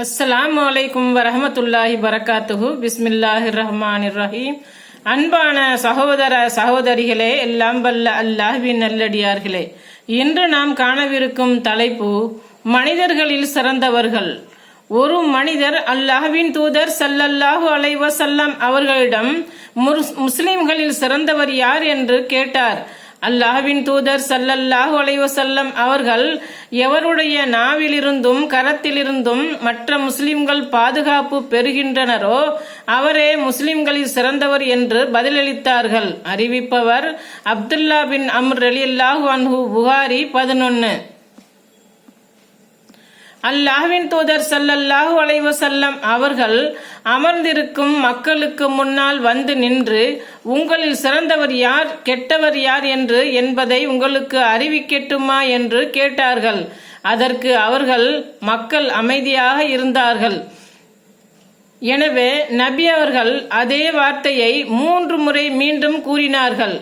அஸ்ஸலாமு அலைக்கும் வரமத்துல்லாஹி வரகாத்துஹு. பிஸ்மில்லாஹி ரஹ்மான் ரஹீம் அன்பான சகோதர சகோதரிகளே எல்லாம் வல்ல அல்லாஹ்வின் நல்லடியார்களே. இன்று நாம் காணவிருக்கும் தலைப்பு மனிதர்களில் சிறந்தவர்கள். ஒரு மனிதர் அல்லாஹ்வின் தூதர் சல்லல்லாஹு அலைவசல்லம் அவர்களிடம் முஸ்லிம்களில் சிறந்தவர் யார் என்று கேட்டார். அல்லாஹ்வின் தூதர் சல்லல்லாஹு அலைஹி அவர்கள் எவருடைய நாவிலிருந்தும் கரத்திலிருந்தும் மற்ற முஸ்லிம்கள் பாதுகாப்பு பெறுகின்றனரோ அவரே முஸ்லிம்களில் சிறந்தவர் என்று பதிலளித்தார்கள். அறிவிப்பவர் அப்துல்லா பின் அம்ர் ரலியல்லாஹு அன்ஹு புகாரி பதினொன்று அல்லாஹ்வின் தூதர் சல்லல்லாஹு அலைவு செல்லம் அவர்கள் அமர்ந்திருக்கும் மக்களுக்கு முன்னால் வந்து நின்று உங்களில் சிறந்தவர் யார் கெட்டவர் யார் என்று என்பதை உங்களுக்கு அறிவிக்கட்டுமா? என்று கேட்டார்கள். அதற்கு அவர்கள் மக்கள் அமைதியாக இருந்தார்கள். எனவே நபி அவர்கள் அதே வார்த்தையை மூன்று முறை மீண்டும் கூறினார்கள்.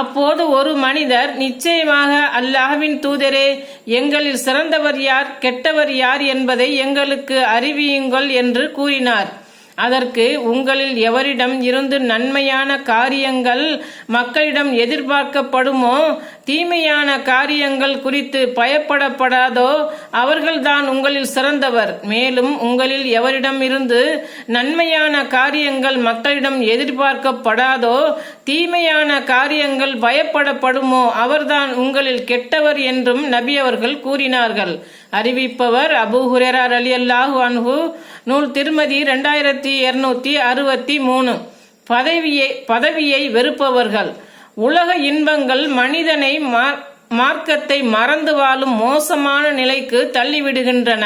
அப்போது ஒரு மனிதர் நிச்சயமாக அல்லாஹ்வின் தூதரே எங்களில் சிறந்தவர் யார் கெட்டவர் யார் என்பதை எங்களுக்கு அறிவியுங்கள் என்று கூறினார். அதற்கு உங்களில் எவரிடம் இருந்து நன்மையான காரியங்கள் மக்களிடம் எதிர்பார்க்கப்படுமோ தீமையான காரியங்கள் குறித்து பயப்படப்படாதோ அவர்கள்தான் உங்களில் சிறந்தவர். மேலும் உங்களில் எவரிடம் இருந்து நன்மையான காரியங்கள் மக்களிடம் எதிர்பார்க்கப்படாதோ தீமையான காரியங்கள் பயப்படப்படுமோ அவர்தான் உங்களில் கெட்டவர் என்றும் நபி அவர்கள் கூறினார்கள். அறிவிப்பவர் அபு ஹுரேரா அலி அல்லாஹு அன்ஹு. நூல் திருமதி ரெண்டாயிரத்தி இருநூத்தி அறுபத்தி மூணு. பதவியை பதவியை வெறுப்பவர்கள். உலக இன்பங்கள் மனிதனை மார்க்கத்தை மறந்து வாழும் மோசமான நிலைக்கு தள்ளிவிடுகின்றன.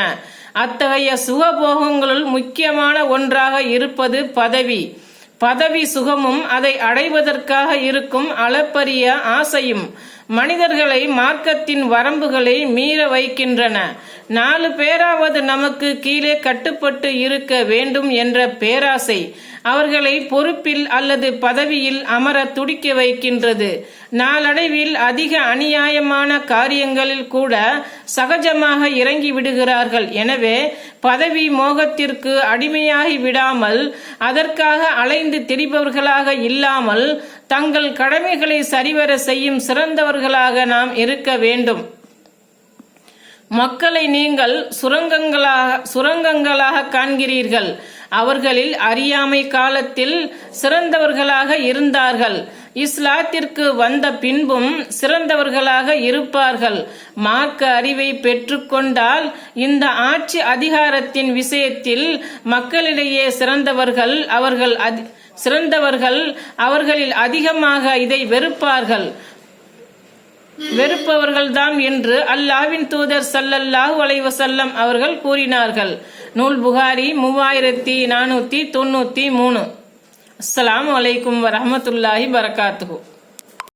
அத்தகைய சுகபோகங்களுள் முக்கியமான ஒன்றாக இருப்பது பதவி. பதவி சுகமும் அதை அடைவதற்காக இருக்கும் அளப்பரிய ஆசையும் மனிதர்களை மார்க்கத்தின் வரம்புகளை மீற வைக்கின்றன. நாலு பேராவது நமக்கு கீழே கட்டுப்பட்டு இருக்க வேண்டும் என்ற பேராசை அவர்களை பொறுப்பில் அல்லது பதவியில் அமர துடிக்க வைக்கின்றது. நாளடைவில் அதிக அநியாயமான காரியங்களில் கூட சகஜமாக இறங்கி விடுகிறார்கள். எனவே பதவி மோகத்திற்கு அடிமையாகி விடாமல் அதற்காக அலைந்து திரிபவர்களாக இல்லாமல் தங்கள் கடமைகளை சரிவர செய்யும் சிறந்தவர்களாக நாம் இருக்க வேண்டும். மக்களை நீங்கள் சுரங்கங்களாக சுரங்கங்களாக காண்கிறீர்கள். அவர்களில் அறியாமை காலத்தில் சிறந்தவர்களாக இருந்தார்கள். இஸ்லாத்திற்கு வந்த பின்பும் சிறந்தவர்களாக இருப்பார்கள். மார்க்க அறிவை பெற்றுக்கொண்டால் இந்த ஆட்சி அதிகாரத்தின் விஷயத்தில் மக்களிடையே சிறந்தவர்கள் அவர்கள் அதி- சிறந்தவர்கள் அவர்களில் அதிகமாக இதை வெறுப்பார்கள். வெறுப்பவர்கள்தாம் என்று அல்லாவின் தூதர் சல்லல்லாஹு அலைஹி செல்லம் அவர்கள் கூறினார்கள். நூல் புகாரி மூவாயிரத்தி நானூத்தி தொண்ணூத்தி மூணு. அஸ்லாம் அலைக்கும் வரமத்துல்லாஹி பரகாத்துஹு